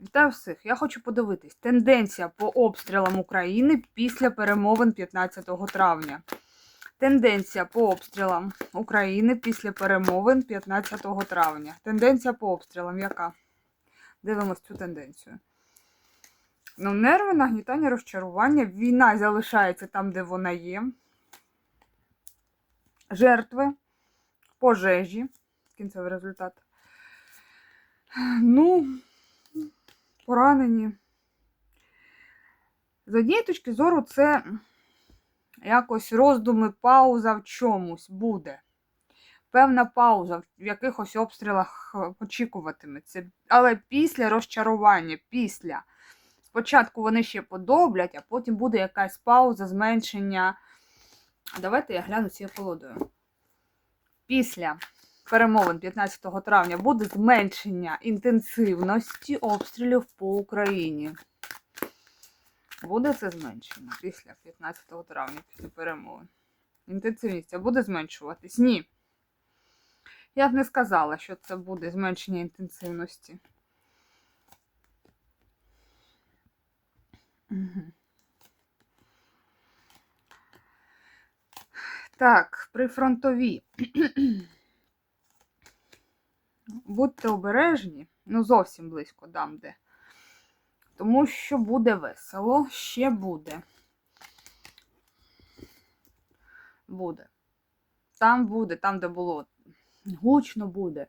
Вітаю всіх. Я хочу подивитись. Тенденція по обстрілам України після перемовин 15 травня. Тенденція по обстрілам України після перемовин 15 травня. Тенденція по обстрілам яка? Дивимось цю тенденцію. Ну, нерви, нагнітання, розчарування. Війна залишається там, де вона є. Жертви, пожежі. Кінцевий результат. Ну, поранені. З однієї точки зору, це якось роздуми, пауза в чомусь буде. Певна пауза в якихось обстрілах е, очікуватиметься. Але після розчарування, після. Спочатку вони ще подоблять, а потім буде якась пауза, зменшення. Давайте я гляну цією колодою. Після перемовин 15 травня буде зменшення інтенсивності обстрілів по Україні. Буде це зменшення після 15 травня, після перемовин. Інтенсивність буде зменшуватись? Ні. Я б не сказала, що це буде зменшення інтенсивності. Так, прифронтові. Будьте обережні, ну зовсім близько дам де. Тому що буде весело, ще буде. Буде. Там буде, там, де було гучно буде.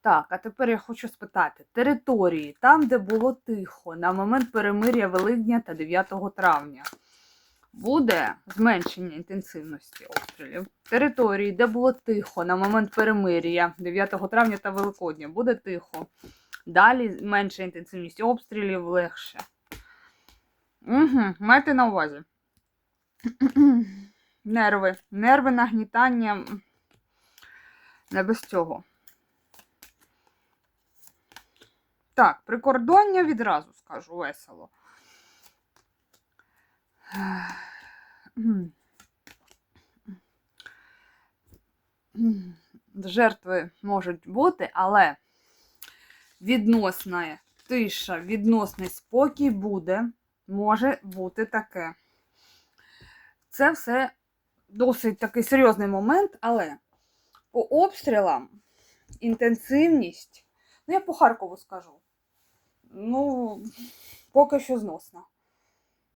Так, а тепер я хочу спитати: території, там, де було тихо, на момент перемир'я Великдня та 9 травня. Буде зменшення інтенсивності обстрілів. Території, де було тихо на момент перемир'я 9 травня та Великодня, буде тихо. Далі менша інтенсивність обстрілів легше. Угу, Майте на увазі. Нерви. Нерви нагнітання не без цього. Так, прикордоння відразу скажу весело. Жертви можуть бути, але відносна тиша, відносний спокій буде, може бути таке. Це все досить такий серйозний момент, але по обстрілам інтенсивність, ну я по Харкову скажу, ну, поки що зносна.